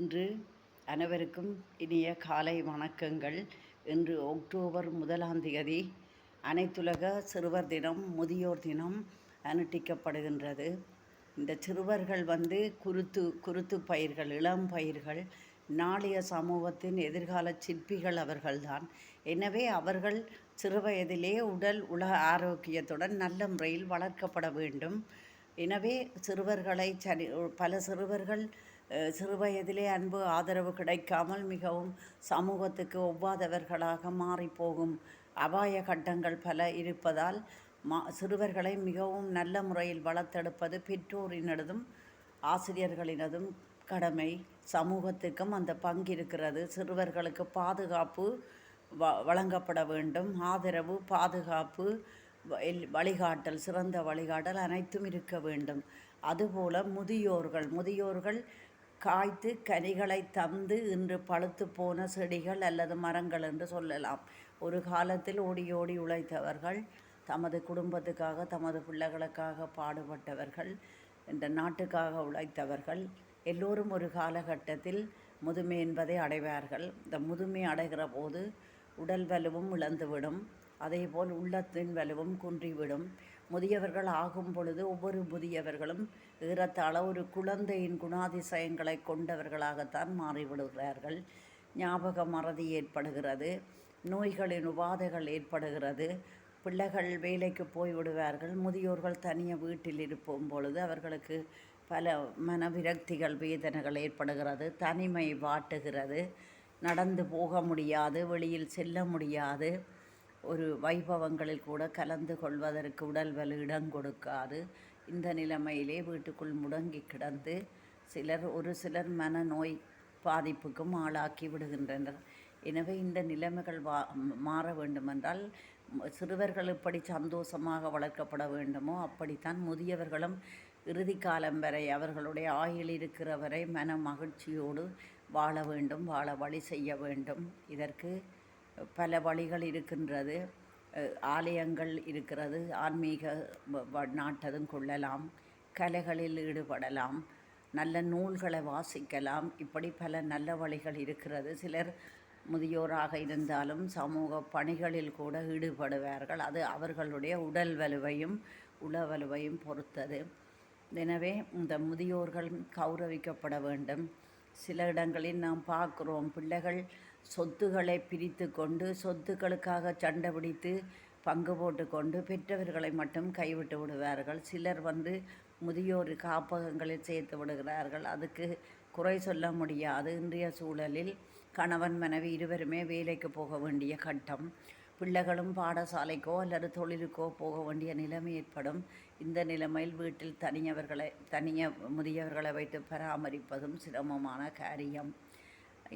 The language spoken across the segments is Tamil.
இன்று அனைவருக்கும் இனிய காலை வணக்கங்கள். இன்று அக்டோபர் முதலாம் தேதி அனைத்துலக சிறுவர் தினம் முதியோர் தினம் அனுட்டிக்கப்படுகின்றது. இந்த சிறுவர்கள் வந்து குருத்து குருத்து பயிர்கள் இளம் பயிர்கள் நாளைய சமூகத்தின் எதிர்கால சிற்பிகள் அவர்கள்தான். எனவே அவர்கள் சிறுவயதிலே உடல் உலக ஆரோக்கியத்துடன் நல்ல முறையில் வளர்க்கப்பட வேண்டும். எனவே சிறுவர்களை சரி பல சிறுவர்கள் சிறுவயதிலே அன்பு ஆதரவு கிடைக்காமல் மிகவும் சமூகத்துக்கு ஒவ்வாதவர்களாக மாறிப்போகும் அபாய கட்டங்கள் பல இருப்பதால் மா சிறுவர்களை மிகவும் நல்ல முறையில் வளர்த்தெடுப்பது பெற்றோரினதும் ஆசிரியர்களினதும் கடமை. சமூகத்துக்கும் அந்த பங்கு இருக்கிறது. சிறுவர்களுக்கு பாதுகாப்பு வ வழங்கப்பட வேண்டும். ஆதரவு பாதுகாப்பு வழிகாட்டல் சிறந்த வழிகாட்டல் அனைத்தும் இருக்க வேண்டும். அதுபோல் முதியோர்கள் முதியோர்கள் காய்த்து கனிகளை தந்து இன்று பழுத்து போன செடிகள் அல்லது மரங்கள் என்று சொல்லலாம். ஒரு காலத்தில் ஓடி ஓடி உழைத்தவர்கள் தமது குடும்பத்துக்காக தமது பிள்ளைகளுக்காக பாடுபட்டவர்கள் இந்த நாட்டுக்காக உழைத்தவர்கள் எல்லோரும் ஒரு காலகட்டத்தில் முதுமை என்பதை அடைவார்கள். இந்த முதுமை அடைகிற போது உடல் வலுவும் இழந்துவிடும். அதேபோல் உள்ளத்தின் வலுவும் குன்றிவிடும். முதியவர்கள் ஆகும் பொழுது ஒவ்வொரு முதியவர்களும் ஏறத்தாழ ஒரு குழந்தையின் குணாதிசயங்களை கொண்டவர்களாகத்தான் மாறிவிடுகிறார்கள். ஞாபக மறதி ஏற்படுகிறது. நோய்களின் உபாதைகள் ஏற்படுகிறது. பிள்ளைகள் வேலைக்கு போய் விடுவார்கள் முதியோர்கள் தனியாக வீட்டில் இருப்போம் பொழுது அவர்களுக்கு பல மனவிரக்திகள் வேதனைகள் ஏற்படுகிறது. தனிமை வாட்டுகிறது. நடந்து போக முடியாது. வெளியில் செல்ல முடியாது. ஒரு வைபவங்களில் கூட கலந்து கொள்வதற்கு உடல் வலு இடம் கொடுக்காது. இந்த நிலைமையிலே வீட்டுக்குள் முடங்கி கிடந்து சிலர் ஒரு சிலர் மனநோய் பாதிப்புக்கும் ஆளாக்கி விடுகின்றனர். எனவே இந்த நிலைமைகள் வா மாற வேண்டுமென்றால் சிறுவர்கள் எப்படி சந்தோஷமாக வளர்க்கப்பட வேண்டுமோ அப்படித்தான் முதியவர்களும் இறுதி காலம் வரை அவர்களுடைய ஆயுள் இருக்கிற வரை மன மகிழ்ச்சியோடு வாழ வேண்டும் வாழ வழி செய்ய வேண்டும். இதற்கு பல வழிகள் இருக்கின்றது. ஆலயங்கள் இருக்கிறது. ஆன்மீக நாட்டதும் கொள்ளலாம். கலைகளில் ஈடுபடலாம். நல்ல நூல்களை வாசிக்கலாம். இப்படி பல நல்ல வழிகள் இருக்கிறது. சிலர் முதியோராக இருந்தாலும் சமூக பணிகளில் கூட ஈடுபடுவார்கள். அது அவர்களுடைய உடல் வலுவையும் உள வலுவையும் பொறுத்தது. எனவே இந்த முதியோர்கள் கௌரவிக்கப்பட வேண்டும். சில இடங்களில் நாம் பார்க்குறோம் பிள்ளைகள் சொத்துக்களை பிரித்து கொண்டு சொத்துக்களுக்காக சண்டை பிடித்து பங்கு போட்டுக்கொண்டு பெற்றவர்களை மட்டும் கைவிட்டு விடுவார்கள். சிலர் வந்து முதியோர் காப்பகங்களில் சேர்த்து விடுகிறார்கள். அதுக்கு குறை சொல்ல முடியாது. இன்றைய சூழலில் கணவன் மனைவி இருவருமே வேலைக்கு போக வேண்டிய கட்டம். பிள்ளைகளும் பாடசாலைக்கோ அல்லது தொழிலுக்கோ போக வேண்டிய நிலைமை ஏற்படும். இந்த நிலைமையில் வீட்டில் தனியவர்களை தனிய முதியவர்களை வைத்து பராமரிப்பதும் சிரமமான காரியம்.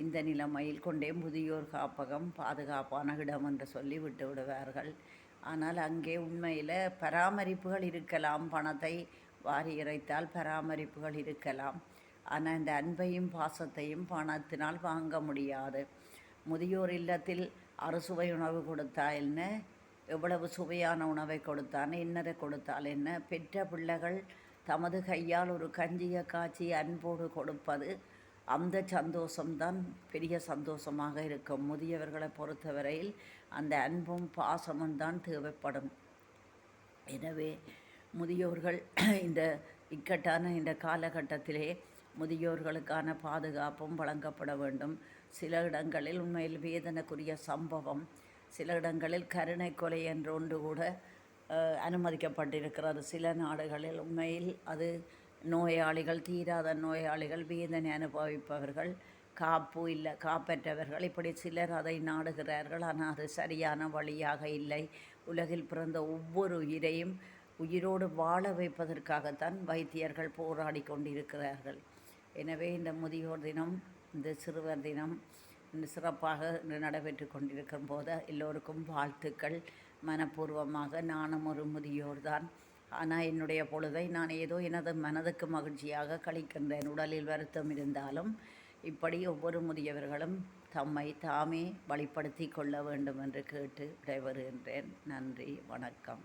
இந்த நிலைமையில் கொண்டே முதியோர் காப்பகம் பாதுகாப்பான இடம் என்று சொல்லி விட்டு விடுவார்கள். ஆனால் அங்கே உண்மையில் பராமரிப்புகள் இருக்கலாம் பணத்தை வாரி இறைத்தால் பராமரிப்புகள் இருக்கலாம். ஆனால் இந்த அன்பையும் பாசத்தையும் பணத்தினால் வாங்க முடியாது. முதியோர் இல்லத்தில் அறுசுவை உணவு கொடுத்தா என்ன? எவ்வளவு சுவையான உணவை கொடுத்தான் என்னதை கொடுத்தால் என்ன? பெற்ற பிள்ளைகள் தமது கையால் ஒரு கஞ்சியை காய்ச்சி அன்போடு கொடுப்பது அந்த சந்தோஷம்தான் பெரிய சந்தோஷமாக இருக்கும். முதியவர்களை பொறுத்தவரையில் அந்த அன்பும் பாசமும் தான் தேவைப்படும். எனவே முதியோர்கள் இந்த இக்கட்டான இந்த காலகட்டத்திலே முதியோர்களுக்கான பாதுகாப்பும் வழங்கப்பட வேண்டும். சில இடங்களில் உண்மையில் வேதனைக்குரிய சம்பவம் சில இடங்களில் கருணை கொலை என்ற ஒன்று கூட அனுமதிக்கப்பட்டிருக்கிறது. சில நாடுகளில் உண்மையில் அது நோயாளிகள் தீராத நோயாளிகள் வேதனை அனுபவிப்பவர்கள் காப்பு இல்லை காப்பற்றவர்கள். இப்படி சிலர் அதை நாடுகிறார்கள். ஆனால் அது சரியான வழியாக இல்லை. உலகில் பிறந்த ஒவ்வொரு உயிரையும் உயிரோடு வாழ வைப்பதற்காகத்தான் வைத்தியர்கள் போராடி கொண்டிருக்கிறார்கள். எனவே இந்த முதியோர் தினம் இந்த சிறுவர் தினம் இந்த சிறப்பாக நடைபெற்று கொண்டிருக்கும் போது எல்லோருக்கும் வாழ்த்துக்கள். மனப்பூர்வமாக நானும் ஒரு முதியோர் தான் ஆனால் என்னுடைய பொழுதை நான் ஏதோ எனது மனதுக்கு மகிழ்ச்சியாக கழிக்கின்றேன். உடலில் வருத்தம் இருந்தாலும் இப்படி ஒவ்வொரு முதியவர்களும் தம்மை தாமே வழிப்படுத்தி கொள்ள வேண்டும் என்று கேட்டு விடைபெறுகின்றேன். நன்றி வணக்கம்.